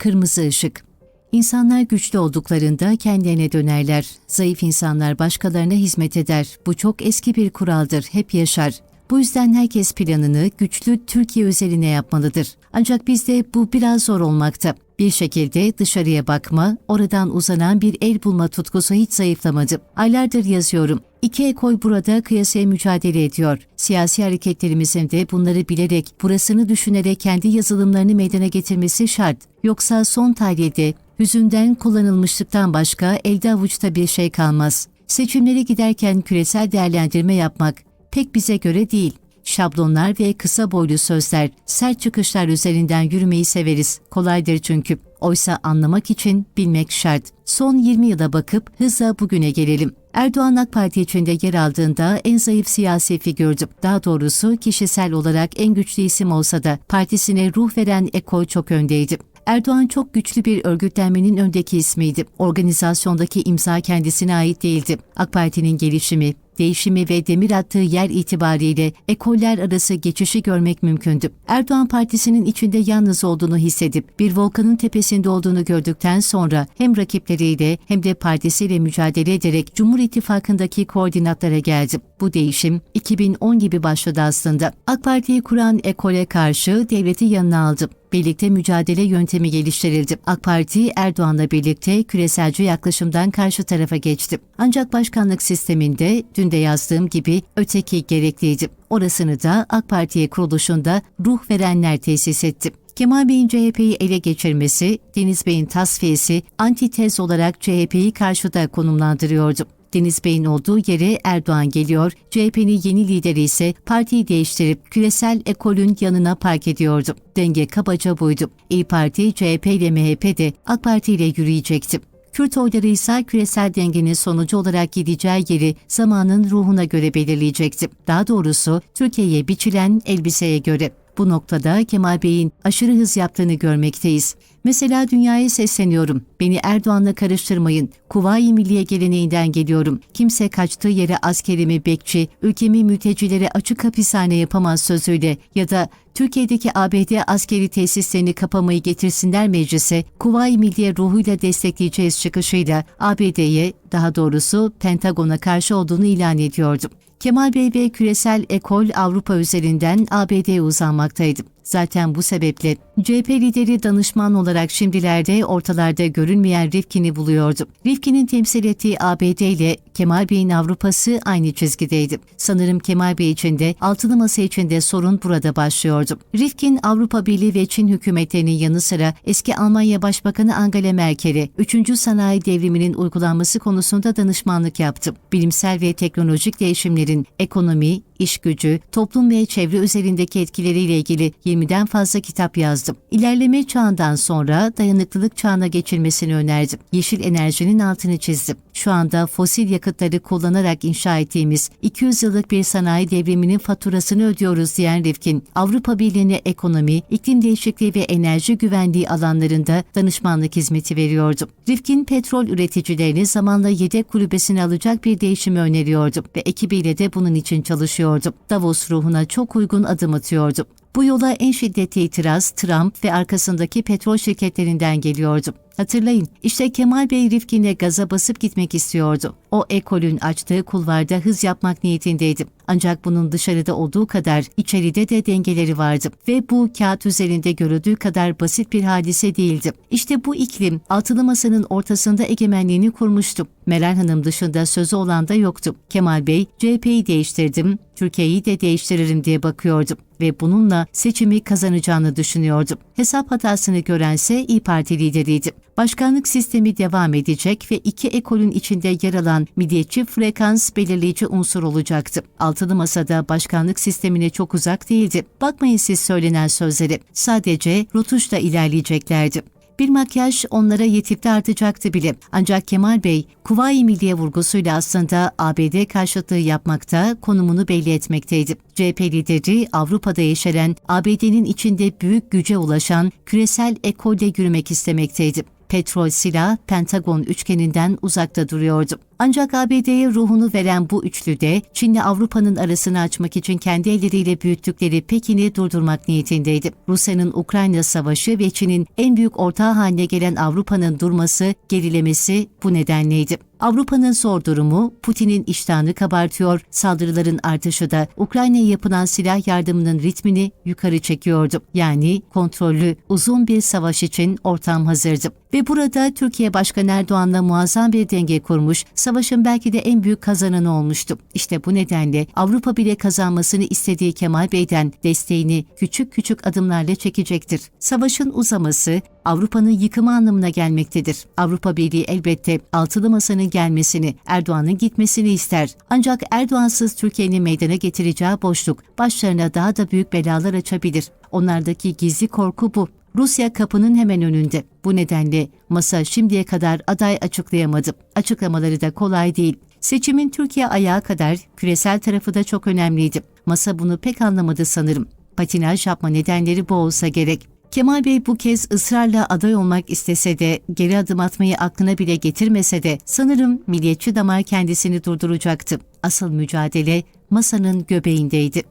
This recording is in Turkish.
Kırmızı ışık. İnsanlar güçlü olduklarında kendilerine dönerler. Zayıf insanlar başkalarına hizmet eder. Bu çok eski bir kuraldır, hep yaşar. Bu yüzden herkes planını güçlü Türkiye üzerine yapmalıdır. Ancak bizde bu biraz zor olmakta. Bir şekilde dışarıya bakma, oradan uzanan bir el bulma tutkusu hiç zayıflamadı. Aylardır yazıyorum. İki ekol burada kıyasaya mücadele ediyor. Siyasi hareketlerimizin de bunları bilerek, burasını düşünerek kendi yazılımlarını meydana getirmesi şart. Yoksa son tahlilde hüzünden kullanılmışlıktan başka elde avuçta bir şey kalmaz. Seçimlere giderken küresel değerlendirme yapmak pek bize göre değil. Şablonlar ve kısa boylu sözler, sert çıkışlar üzerinden yürümeyi severiz. Kolaydır çünkü. Oysa anlamak için bilmek şart. Son 20 yıla bakıp hızla bugüne gelelim. Erdoğan AK Parti içinde yer aldığında en zayıf siyasi figürdü. Daha doğrusu kişisel olarak en güçlü isim olsa da partisine ruh veren ekol çok öndeydi. Erdoğan çok güçlü bir örgütlenmenin öndeki ismiydi. Organizasyondaki imza kendisine ait değildi. AK Parti'nin gelişimi, değişimi ve demir attığı yer itibariyle ekoller arası geçişi görmek mümkündü. Erdoğan Partisi'nin içinde yalnız olduğunu hissedip bir volkanın tepesinde olduğunu gördükten sonra hem rakipleriyle hem de partisiyle mücadele ederek Cumhur İttifakı'ndaki koordinatlara geldi. Bu değişim 2010 gibi başladı aslında. AK Parti'yi kuran ekole karşı devleti yanına aldı birlikte mücadele yöntemi geliştirildi. AK Parti Erdoğan'la birlikte küreselci yaklaşımdan karşı tarafa geçti. Ancak başkanlık sisteminde dün de yazdığım gibi öteki gerekliydi. Orasını da AK Parti'ye kuruluşunda ruh verenler tesis etti. Kemal Bey'in CHP'yi ele geçirmesi, Deniz Bey'in tasfiyesi antitez olarak CHP'yi karşıda konumlandırıyordu. Deniz Bey'in olduğu yere Erdoğan geliyor, CHP'nin yeni lideri ise partiyi değiştirip küresel ekolün yanına park ediyordu. Denge kabaca buydu. İyi Parti, CHP ile MHP de AK Parti ile yürüyecekti. Kürt oyları ise küresel dengenin sonucu olarak gideceği yeri zamanın ruhuna göre belirleyecekti. Daha doğrusu Türkiye'ye biçilen elbiseye göre. Bu noktada Kemal Bey'in aşırı hız yaptığını görmekteyiz. Mesela dünyaya sesleniyorum. Beni Erdoğan'la karıştırmayın. Kuvayi Milliye geleneğinden geliyorum. Kimse kaçtığı yere askerimi bekçi, ülkemi mültecilere açık hapishane yapamaz sözüyle ya da Türkiye'deki ABD askeri tesislerini kapamayı getirsinler meclise, Kuvayi Milliye ruhuyla destekleyeceğiz çıkışıyla ABD'ye, daha doğrusu Pentagon'a karşı olduğunu ilan ediyordum. Kemal Bey ve küresel ekol Avrupa üzerinden ABD'ye uzanmaktaydı. Zaten bu sebeple CHP lideri danışman olarak şimdilerde ortalarda görünmeyen Rifkin'i buluyordu. Rifkin'in temsil ettiği ABD ile Kemal Bey'in Avrupa'sı aynı çizgideydi. Sanırım Kemal Bey için de altılı masa için de sorun burada başlıyordu. Rifkin Avrupa Birliği ve Çin hükümetlerinin yanı sıra eski Almanya Başbakanı Angela Merkel'e 3. sanayi devriminin uygulanması konusunda danışmanlık yaptı. Bilimsel ve teknolojik değişimlerin ekonomi, iş gücü, toplum ve çevre üzerindeki etkileriyle ilgili 20'den fazla kitap yazdım. İlerleme çağından sonra dayanıklılık çağına geçilmesini önerdim. Yeşil enerjinin altını çizdim. Şu anda fosil yakıtları kullanarak inşa ettiğimiz 200 yıllık bir sanayi devriminin faturasını ödüyoruz diyen Rifkin, Avrupa Birliği'ne ekonomi, iklim değişikliği ve enerji güvenliği alanlarında danışmanlık hizmeti veriyordu. Rifkin, petrol üreticilerini zamanla yedek kulübesine alacak bir değişimi öneriyordu ve ekibiyle de bunun için çalışıyordu. Davos ruhuna çok uygun adım atıyordu. Bu yola en şiddetli itiraz Trump ve arkasındaki petrol şirketlerinden geliyordu. Hatırlayın, işte Kemal Bey Rifkin'e gaza basıp gitmek istiyordu. O ekolün açtığı kulvarda hız yapmak niyetindeydi. Ancak bunun dışarıda olduğu kadar içeride de dengeleri vardı ve bu kağıt üzerinde görüldüğü kadar basit bir hadise değildi. İşte bu iklim altılı masanın ortasında egemenliğini kurmuştu. Meral Hanım dışında sözü olan da yoktu. Kemal Bey, CHP'yi değiştirdim, Türkiye'yi de değiştiririm diye bakıyordu ve bununla seçimi kazanacağını düşünüyordu. Hesap hatasını görense İyi Parti lideriydi. Başkanlık sistemi devam edecek ve iki ekolün içinde yer alan milliyetçi frekans belirleyici unsur olacaktı. Altılı Masa'da başkanlık sistemine çok uzak değildi. Bakmayın siz söylenen sözlere. Sadece rotuşla ilerleyeceklerdi. Bir makyaj onlara yetip artacaktı bile. Ancak Kemal Bey, Kuvayi Milliye vurgusuyla aslında ABD karşıtlığı yapmakta, konumunu belli etmekteydi. CHP lideri Avrupa'da yeşeren, ABD'nin içinde büyük güce ulaşan küresel ekolde yürümek istemekteydi. Petrol, silah, Pentagon üçgeninden uzakta duruyordu. Ancak ABD'ye ruhunu veren bu üçlü de Çin'le Avrupa'nın arasını açmak için kendi elleriyle büyüttükleri Pekin'i durdurmak niyetindeydi. Rusya'nın Ukrayna savaşı ve Çin'in en büyük ortağı haline gelen Avrupa'nın durması, gerilemesi bu nedenleydi. Avrupa'nın zor durumu Putin'in iştahını kabartıyor, saldırıların artışı da Ukrayna'ya yapılan silah yardımının ritmini yukarı çekiyordu. Yani kontrollü, uzun bir savaş için ortam hazırdı. Ve burada Türkiye Başkanı Erdoğan'la muazzam bir denge kurmuş, savaşın belki de en büyük kazananı olmuştu. İşte bu nedenle Avrupa bile kazanmasını istediği Kemal Bey'den desteğini küçük küçük adımlarla çekecektir. Savaşın uzaması Avrupa'nın yıkımı anlamına gelmektedir. Avrupa Birliği elbette altılı masanın gelmesini, Erdoğan'ın gitmesini ister. Ancak Erdoğansız Türkiye'nin meydana getireceği boşluk başlarına daha da büyük belalar açabilir. Onlardaki gizli korku bu. Rusya kapının hemen önünde. Bu nedenle masa şimdiye kadar aday açıklayamadı. Açıklamaları da kolay değil. Seçimin Türkiye ayağı kadar küresel tarafı da çok önemliydi. Masa bunu pek anlamadı sanırım. Patinaj yapma nedenleri bu olsa gerek. Kemal Bey bu kez ısrarla aday olmak istese de, geri adım atmayı aklına bile getirmese de sanırım milliyetçi damar kendisini durduracaktı. Asıl mücadele masanın göbeğindeydi.